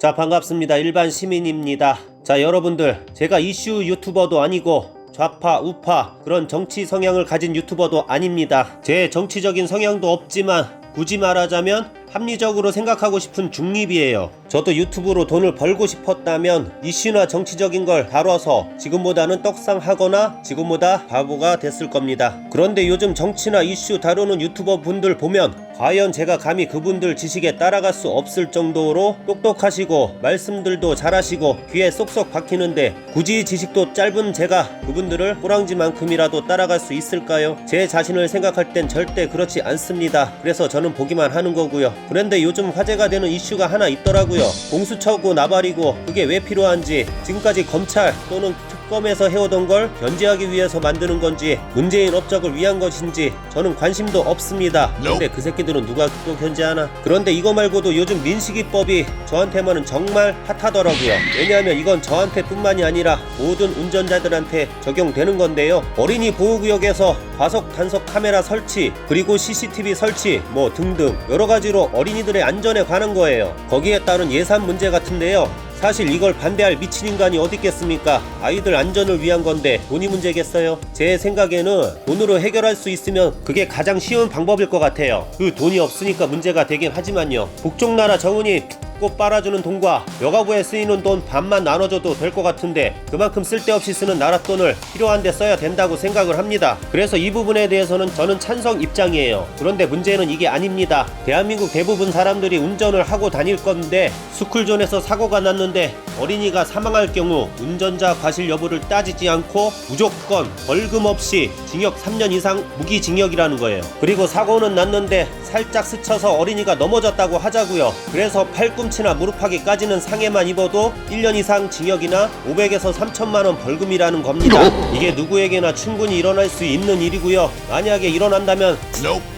자 반갑습니다. 일반 시민입니다. 자 여러분들 제가 이슈 유튜버도 아니고 좌파 우파 그런 정치 성향을 가진 유튜버도 아닙니다. 제 정치적인 성향도 없지만 굳이 말하자면 합리적으로 생각하고 싶은 중립이에요. 저도 유튜브로 돈을 벌고 싶었다면 이슈나 정치적인 걸 다뤄서 지금보다는 떡상하거나 지금보다 바보가 됐을 겁니다. 그런데 요즘 정치나 이슈 다루는 유튜버 분들 보면 과연 제가 감히 그분들 지식에 따라갈 수 없을 정도로 똑똑하시고 말씀들도 잘하시고 귀에 쏙쏙 박히는데 굳이 지식도 짧은 제가 그분들을 호랑지만큼이라도 따라갈 수 있을까요? 제 자신을 생각할 땐 절대 그렇지 않습니다. 그래서 저는 보기만 하는 거고요. 그런데 요즘 화제가 되는 이슈가 하나 있더라고요. 공수처고 나발이고 그게 왜 필요한지 지금까지 검찰 또는 특검에서 해오던 걸 견제하기 위해서 만드는 건지 문재인 업적을 위한 것인지 저는 관심도 없습니다. 근데 그 새끼들은 누가 또 견제하나? 그런데 이거 말고도 요즘 민식이법이 저한테만은 정말 핫하더라고요. 왜냐하면 이건 저한테뿐만이 아니라 모든 운전자들한테 적용되는 건데요. 어린이 보호구역에서 과속 단속 카메라 설치 그리고 CCTV 설치 뭐 등등 여러 가지로 어린이들의 안전에 관한 거예요. 거기에 따른 예산 문제 같은데요. 사실 이걸 반대할 미친 인간이 어디 있겠습니까? 아이들 안전을 위한 건데 돈이 문제겠어요? 제 생각에는 돈으로 해결할 수 있으면 그게 가장 쉬운 방법일 것 같아요. 그 돈이 없으니까 문제가 되긴 하지만요. 북쪽 나라 정은이 꼭 빨아주는 돈과 여가부에 쓰이는 돈 반만 나눠줘도 될 것 같은데 그만큼 쓸데없이 쓰는 나라 돈을 필요한 데 써야 된다고 생각을 합니다. 그래서 이 부분에 대해서는 저는 찬성 입장이에요. 그런데 문제는 이게 아닙니다. 대한민국 대부분 사람들이 운전을 하고 다닐 건데 스쿨존에서 사고가 났는데 어린이가 사망할 경우 운전자 과실 여부를 따지지 않고 무조건 벌금 없이 징역 3년 이상 무기징역이라는 거예요. 그리고 사고는 났는데 살짝 스쳐서 어린이가 넘어졌다고 하자고요. 그래서 팔꿈치 나 무릎하기까지는 상해만 입어도 1년 이상 징역이나 500에서 3천만 원 벌금이라는 겁니다. 이게 누구에게나 충분히 일어날 수 있는 일이고요. 만약에 일어난다면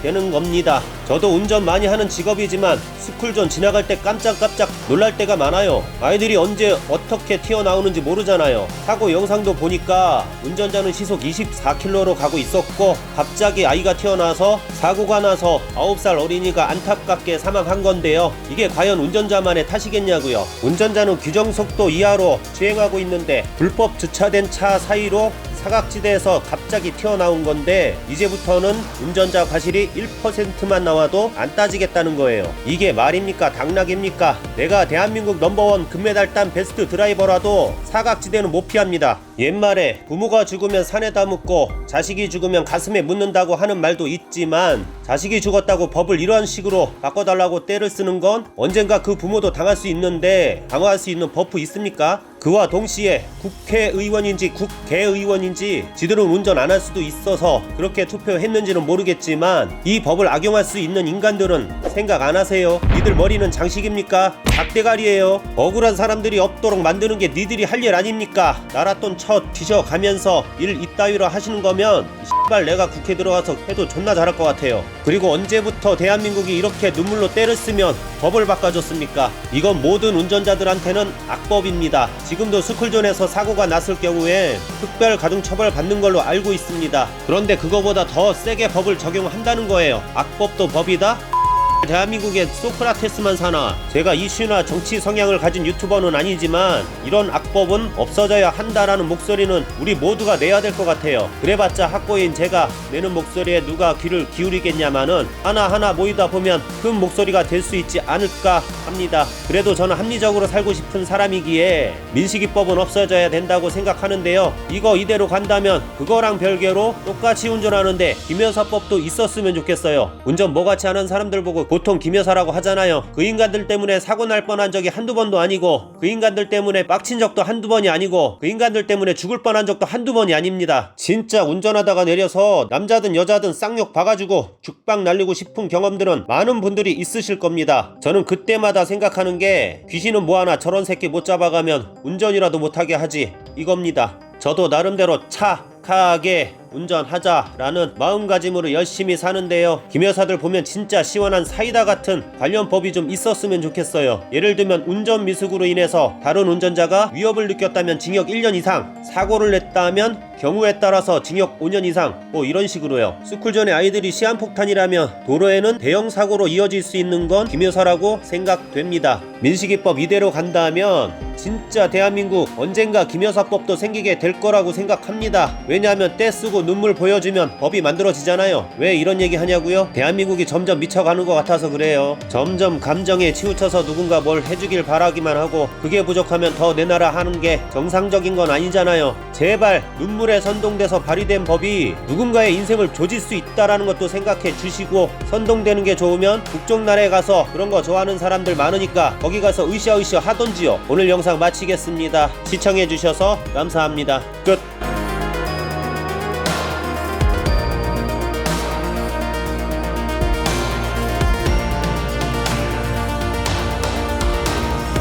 되는 겁니다. 저도 운전 많이 하는 직업이지만 스쿨존 지나갈 때 깜짝깜짝 놀랄 때가 많아요. 아이들이 언제 어떻게 튀어나오는지 모르잖아요. 사고 영상도 보니까 운전자는 시속 24km로 가고 있었고 갑자기 아이가 튀어나와서 사고가 나서 9살 어린이가 안타깝게 사망한 건데요. 이게 과연 운전자만의 탓이겠냐고요. 운전자는 규정 속도 이하로 주행하고 있는데 불법 주차된 차 사이로 사각지대에서 갑자기 튀어나온 건데 이제부터는 운전자 과실이 1%만 나와도 안 따지겠다는 거예요. 이게 말입니까? 당락입니까? 내가 대한민국 넘버원 금메달 딴 베스트 드라이버라도 사각지대는 못 피합니다. 옛말에 부모가 죽으면 산에다 묻고 자식이 죽으면 가슴에 묻는다고 하는 말도 있지만 자식이 죽었다고 법을 이런 식으로 바꿔달라고 때를 쓰는 건 언젠가 그 부모도 당할 수 있는데 방어할 수 있는 버프 있습니까? 그와 동시에 국회의원인지 국회의원인지 지들은 운전 안 할 수도 있어서 그렇게 투표했는지는 모르겠지만 이 법을 악용할 수 있는 인간들은 생각 안 하세요? 니들 머리는 장식입니까? 닭대가리예요. 억울한 사람들이 없도록 만드는 게 니들이 할 일 아닙니까? 나라 돈쳐 뒤져가면서 일 이따위로 하시는 거면 씨발 내가 국회 들어와서 해도 존나 잘할 것 같아요. 그리고 언제부터 대한민국이 이렇게 눈물로 때를 쓰면 법을 바꿔줬습니까? 이건 모든 운전자들한테는 악법입니다. 지금도 스쿨존에서 사고가 났을 경우에 특별 가중 처벌 받는 걸로 알고 있습니다. 그런데 그거보다 더 세게 법을 적용한다는 거예요. 악법도 법이다? 대한민국에 소크라테스만 사나 제가 이슈나 정치 성향을 가진 유튜버는 아니지만 이런 악법은 없어져야 한다라는 목소리는 우리 모두가 내야 될 것 같아요. 그래봤자 학고인 제가 내는 목소리에 누가 귀를 기울이겠냐마는 하나하나 모이다 보면 큰 목소리가 될 수 있지 않을까 합니다. 그래도 저는 합리적으로 살고 싶은 사람이기에 민식이법은 없어져야 된다고 생각하는데요. 이거 이대로 간다면 그거랑 별개로 똑같이 운전하는데 김여사법도 있었으면 좋겠어요. 운전 뭐같이 하는 사람들 보고 보통 김여사라고 하잖아요. 그 인간들 때문에 사고 날 뻔한 적이 한두 번도 아니고 그 인간들 때문에 빡친 적도 한두 번이 아니고 그 인간들 때문에 죽을 뻔한 적도 한두 번이 아닙니다. 진짜 운전하다가 내려서 남자든 여자든 쌍욕 박아주고 죽박 날리고 싶은 경험들은 많은 분들이 있으실 겁니다. 저는 그때마다 생각하는 게 귀신은 뭐하나 저런 새끼 못 잡아가면 운전이라도 못하게 하지 이겁니다. 저도 나름대로 차 착하게 운전하자라는 마음가짐으로 열심히 사는데요. 김 여사들 보면 진짜 시원한 사이다 같은 관련 법이 좀 있었으면 좋겠어요. 예를 들면 운전 미숙으로 인해서 다른 운전자가 위협을 느꼈다면 징역 1년 이상, 사고를 냈다면 경우에 따라서 징역 5년 이상, 뭐 이런 식으로요. 스쿨 전에 아이들이 시한폭탄이라면 도로에는 대형 사고로 이어질 수 있는 건 김 여사라고 생각됩니다. 민식이법 이대로 간다면 진짜 대한민국 언젠가 김 여사법도 생기게 될 거라고 생각합니다. 왜냐하면 떼 쓰고 눈물 보여주면 법이 만들어지잖아요. 왜 이런 얘기 하냐고요? 대한민국이 점점 미쳐가는 것 같아서 그래요. 점점 감정에 치우쳐서 누군가 뭘 해주길 바라기만 하고 그게 부족하면 더 내놔라 하는 게 정상적인 건 아니잖아요. 제발 눈물에 선동돼서 발의된 법이 누군가의 인생을 조질 수 있다라는 것도 생각해 주시고 선동되는 게 좋으면 북쪽 나라에 가서 그런 거 좋아하는 사람들 많으니까 거기 가서 으쌰으쌰 하던지요. 오늘 영상 마치겠습니다. 시청해 주셔서 감사합니다. 끝.